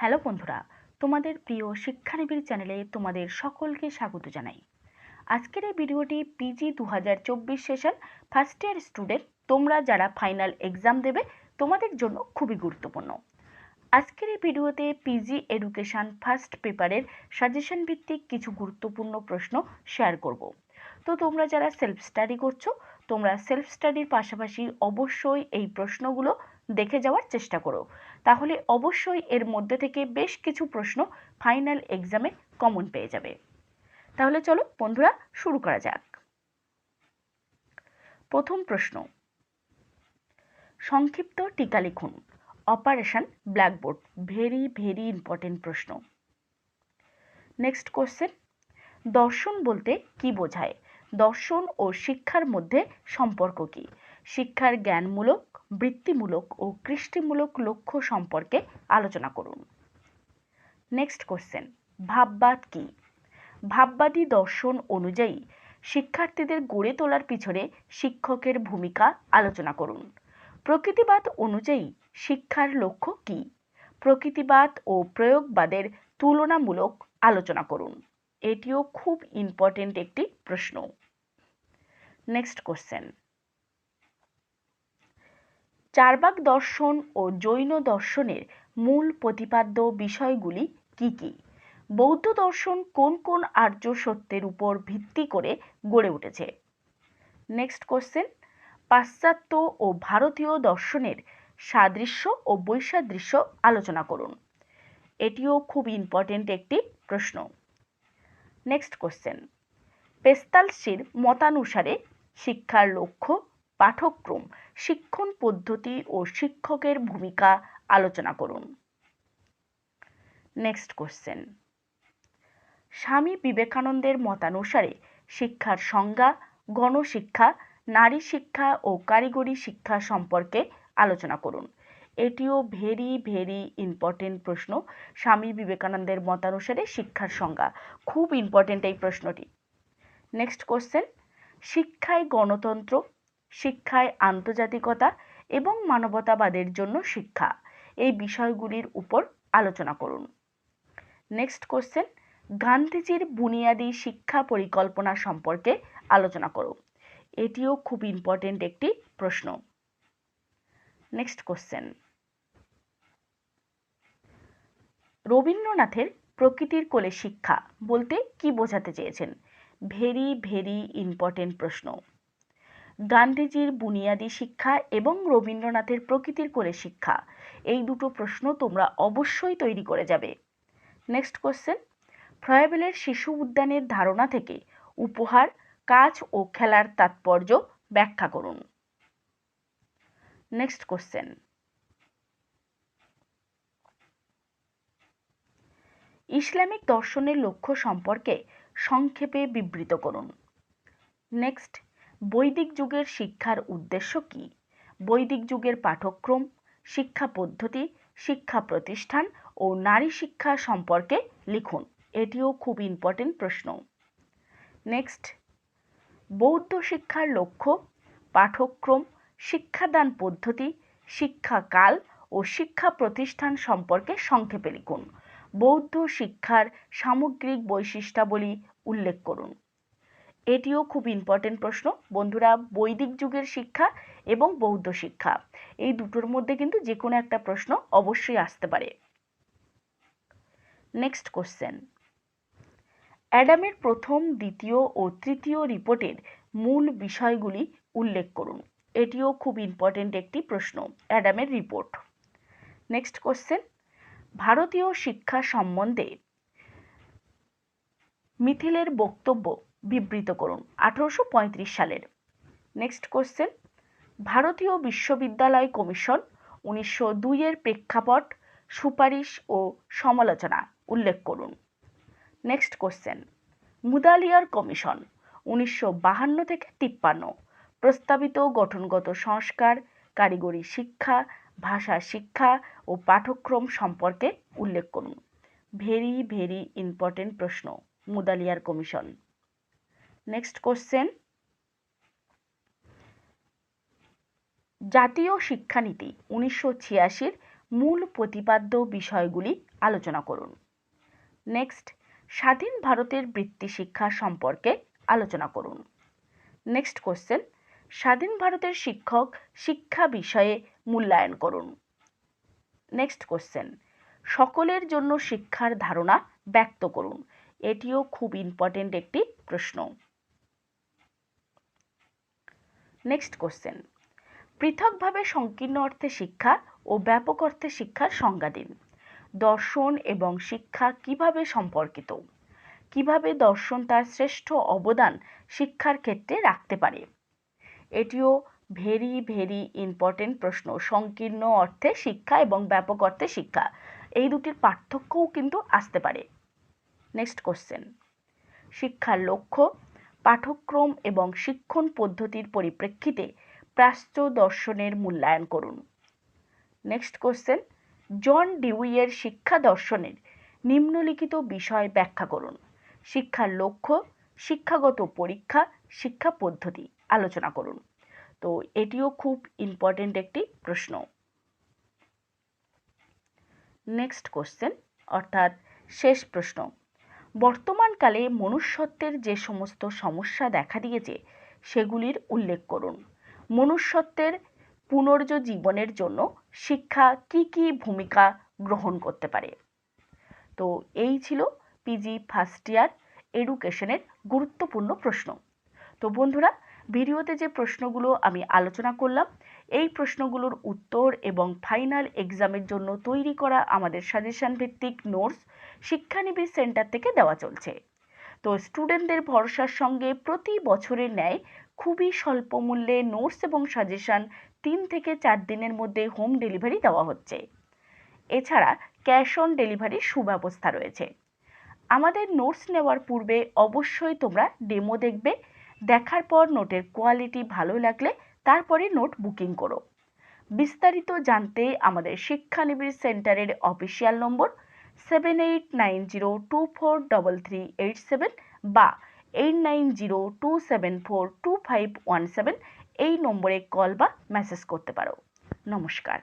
Hello বন্ধুরা, তোমাদের প্রিয় শিক্ষানিবিড় চ্যানেলে তোমাদের সকলকে স্বাগত জানাই। আজকের এই ভিডিওটি পিজি দু হাজার চব্বিশ সেশন ফার্স্ট ইয়ার স্টুডেন্ট তোমরা যারা ফাইনাল এক্সাম দেবে, তোমাদের জন্য খুবই গুরুত্বপূর্ণ। আজকের এই ভিডিওতে পিজি এডুকেশন ফার্স্ট পেপারের সাজেশন ভিত্তিক কিছু গুরুত্বপূর্ণ প্রশ্ন শেয়ার করব। তো তোমরা যারা সেলফ স্টাডি করছ, তোমরা সেলফ স্টাডির পাশাপাশি অবশ্যই এই প্রশ্নগুলো দেখে যাওয়ার চেষ্টা করো। তাহলে অবশ্যই এর মধ্যে থেকে বেশ কিছু প্রশ্ন ফাইনাল এক্সামে কমন পেয়ে যাবে। তাহলে চলো বন্ধুরা শুরু করা যাক। প্রথম প্রশ্ন। সংক্ষিপ্ত টিকা লিখুন। Operation blackboard. Very very important প্রশ্ন। নেক্সট কোশ্চেন দর্শন বলতে কি বোঝায়? দর্শন ও শিক্ষার মধ্যে সম্পর্ক কি? শিক্ষার জ্ঞানমূলক, বৃত্তিমূলক ও কৃষ্টিমূলক লক্ষ্য সম্পর্কে আলোচনা করুন। নেক্সট কোশ্চেন ভাববাদ কি? ভাববাদী দর্শন অনুযায়ী শিক্ষার্থীদের গড়ে তোলার পিছনে শিক্ষকের ভূমিকা আলোচনা করুন। প্রকৃতিবাদ অনুযায়ী শিক্ষার লক্ষ্য কি? প্রকৃতিবাদ ও প্রয়োগবাদের তুলনামূলক আলোচনা করুন। এটিও খুব ইম্পর্টেন্ট একটি প্রশ্ন। নেক্সট কোশ্চেন চারবাক দর্শন ও জৈন দর্শনের মূল প্রতিপাদ্য বিষয়গুলি কি কি? বৌদ্ধ দর্শন কোন কোন আর্য সত্যের উপর ভিত্তি করে গড়ে উঠেছে? নেক্সট কোশ্চেন পাশ্চাত্য ও ভারতীয় দর্শনের সাদৃশ্য ও বৈসাদৃশ্য আলোচনা করুন। এটিও খুব ইম্পর্টেন্ট একটি প্রশ্ন। নেক্সট কোশ্চেন পেস্তালসির মতানুসারে শিক্ষার লক্ষ্য পাঠক্রম শিক্ষণ পদ্ধতি ও শিক্ষকের ভূমিকা আলোচনা করুন। নেক্সট কোশ্চেন স্বামী বিবেকানন্দের মতানুসারে শিক্ষার সংজ্ঞা, গণশিক্ষা, নারী শিক্ষা ও কারিগরি শিক্ষা সম্পর্কে আলোচনা করুন। এটিও ভেরি ভেরি ইম্পর্টেন্ট প্রশ্ন। স্বামী বিবেকানন্দের মতানুসারে শিক্ষার সংজ্ঞা খুব ইম্পর্টেন্ট এই প্রশ্নটি। নেক্সট কোশ্চেন শিক্ষায় গণতন্ত্র শিক্ষায় আন্তর্জাতিকতা এবং মানবতাবাদের জন্য শিক্ষা। এই বিষয়গুলির উপর আলোচনা করুন। নেক্সট কোশ্চেন গান্ধীজির বুনিয়াদী শিক্ষা পরিকল্পনা সম্পর্কে আলোচনা করো। এটিও খুব ইম্পর্টেন্ট একটি প্রশ্ন। নেক্সট কোশ্চেন রবীন্দ্রনাথের প্রকৃতির কোলে শিক্ষা বলতে কি বোঝাতে চেয়েছেন? ভেরি ভেরি ইম্পর্টেন্ট প্রশ্ন। গান্ধীজির বুনিয়াদী শিক্ষা এবং রবীন্দ্রনাথের প্রকৃতির করে শিক্ষা। এই দুটো প্রশ্ন তোমরা অবশ্যই তৈরি করে যাবে। নেক্সট কোশ্চেন ফ্রয়েবেলের শিশু উদ্যানের ধারণা থেকে উপহার, কাজ ও খেলার তাৎপর্য ব্যাখ্যা করুন। নেক্সট কোশ্চেন ইসলামিক দর্শনের লক্ষ্য সম্পর্কে সংক্ষেপে বিবৃত করুন। নেক্সট বৈদিক যুগের শিক্ষার উদ্দেশ্য কি? বৈদিক যুগের পাঠ্যক্রম শিক্ষা পদ্ধতি, শিক্ষা প্রতিষ্ঠান ও নারী শিক্ষা সম্পর্কে লিখুন। এটিও খুব ইম্পর্টেন্ট প্রশ্ন। নেক্সট বৌদ্ধ শিক্ষার লক্ষ্য পাঠ্যক্রম শিক্ষাদান পদ্ধতি শিক্ষাকাল ও শিক্ষা প্রতিষ্ঠান সম্পর্কে সংক্ষেপে লিখুন। বৌদ্ধ শিক্ষার সামগ্রিক বৈশিষ্ট্যাবলী উল্লেখ করুন। এটিও খুব ইম্পর্টেন্ট প্রশ্ন। বন্ধুরা, বৈদিক যুগের শিক্ষা এবং বৌদ্ধ শিক্ষা, এই দুটোর মধ্যে কিন্তু যে কোনো একটা প্রশ্ন অবশ্যই আসতে পারে। নেক্সট কোশ্চেন অ্যাডামের প্রথম, দ্বিতীয় ও তৃতীয় রিপোর্টের মূল বিষয়গুলি উল্লেখ করুন। এটিও খুব ইম্পর্টেন্ট একটি প্রশ্ন, অ্যাডামের রিপোর্ট। নেক্সট কোশ্চেন ভারতীয় শিক্ষা সম্বন্ধে মিথিলের বক্তব্য বিবৃত করুন। আঠারোশো সালের। নেক্সট কোশ্চেন ভারতীয় বিশ্ববিদ্যালয় কমিশন উনিশশো দুইয়ের প্রেক্ষাপট, সুপারিশ ও সমালোচনা উল্লেখ করুন। নেক্সট কোশ্চেন মুদালিয়ার কমিশন উনিশশো বাহান্ন থেকে তিপ্পান্ন প্রস্তাবিত গঠনগত সংস্কার, কারিগরি শিক্ষা, ভাষা শিক্ষা ও পাঠ্যক্রম সম্পর্কে উল্লেখ করুন। ভেরি ভেরি ইম্পর্টেন্ট প্রশ্ন মুদালিয়ার কমিশন। নেক্সট কোশ্চেন জাতীয় শিক্ষানীতি উনিশশো ছিয়াশির মূল প্রতিপাদ্য বিষয়গুলি আলোচনা করুন। নেক্সট স্বাধীন ভারতের বৃত্তি শিক্ষা সম্পর্কে আলোচনা করুন। নেক্সট কোশ্চেন স্বাধীন ভারতের শিক্ষক শিক্ষা বিষয়ে মূল্যায়ন করুন। নেক্সট কোশ্চেন সকলের জন্য শিক্ষার ধারণা ব্যক্ত করুন। এটিও খুব ইম্পর্টেন্ট একটি প্রশ্ন। নেক্সট কোশ্চেন পৃথকভাবে সংকীর্ণ অর্থে শিক্ষা ও ব্যাপক অর্থে শিক্ষার সংজ্ঞা দিন দর্শন এবং শিক্ষা কীভাবে সম্পর্কিত? কীভাবে দর্শন তার শ্রেষ্ঠ অবদান শিক্ষার ক্ষেত্রে রাখতে পারে? এটিও ভেরি ভেরি ইম্পর্টেন্ট প্রশ্ন। সংকীর্ণ অর্থে শিক্ষা এবং ব্যাপক অর্থে শিক্ষা, এই দুটির পার্থক্যও কিন্তু আসতে পারে। নেক্সট কোশ্চেন শিক্ষার লক্ষ্য পাঠক্রম এবং শিক্ষণ পদ্ধতির পরিপ্রেক্ষিতে প্রাচ্য দর্শনের মূল্যায়ন করুন। নেক্সট কোশ্চেন জন ডিউইয়ের শিক্ষা দর্শনের নিম্নলিখিত বিষয় ব্যাখ্যা করুন। শিক্ষার লক্ষ্য, শিক্ষাগত পরীক্ষা, শিক্ষা পদ্ধতি আলোচনা করুন। তো এটিও খুব ইম্পর্টেন্ট একটি প্রশ্ন। নেক্সট কোশ্চেন অর্থাৎ শেষ প্রশ্ন। বর্তমানকালে মনুষ্যত্বের যে সমস্ত সমস্যা দেখা দিয়েছে, সেগুলির উল্লেখ করুন। মনুষ্যত্বের পুনর্জ জীবনের জন্য শিক্ষা কি কি ভূমিকা গ্রহণ করতে পারে? তো এই ছিল পিজি ফার্স্ট ইয়ার এডুকেশনের গুরুত্বপূর্ণ প্রশ্ন। তো বন্ধুরা, ভিডিওতে যে প্রশ্নগুলো আমি আলোচনা করলাম, এই প্রশ্নগুলোর উত্তর এবং ফাইনাল এক্সামের জন্য তৈরি করা আমাদের সাজেশন ভিত্তিক নোটস শিক্ষানিবিড় সেন্টার থেকে দেওয়া চলছে। তো স্টুডেন্টদের ভরসার সঙ্গে প্রতি বছরের ন্যায় খুবই স্বল্প মূল্যে নোটস এবং সাজেশন তিন থেকে চার দিনের মধ্যে হোম ডেলিভারি দেওয়া হচ্ছে। এছাড়া ক্যাশ অন ডেলিভারির সুব্যবস্থা রয়েছে। আমাদের নোটস নেওয়ার পূর্বে অবশ্যই তোমরা ডেমো দেখবে, দেখার পর নোটের কোয়ালিটি ভালো লাগলে তারপরে নোট বুকিং করো। বিস্তারিত জানতে আমাদের শিক্ষানিবিড় সেন্টারের official number seven eight nine zero two four double three eight seven বা eight nine zero two seven four two five one seven এই নম্বরে কল বা মেসেজ করতে পারো। নমস্কার।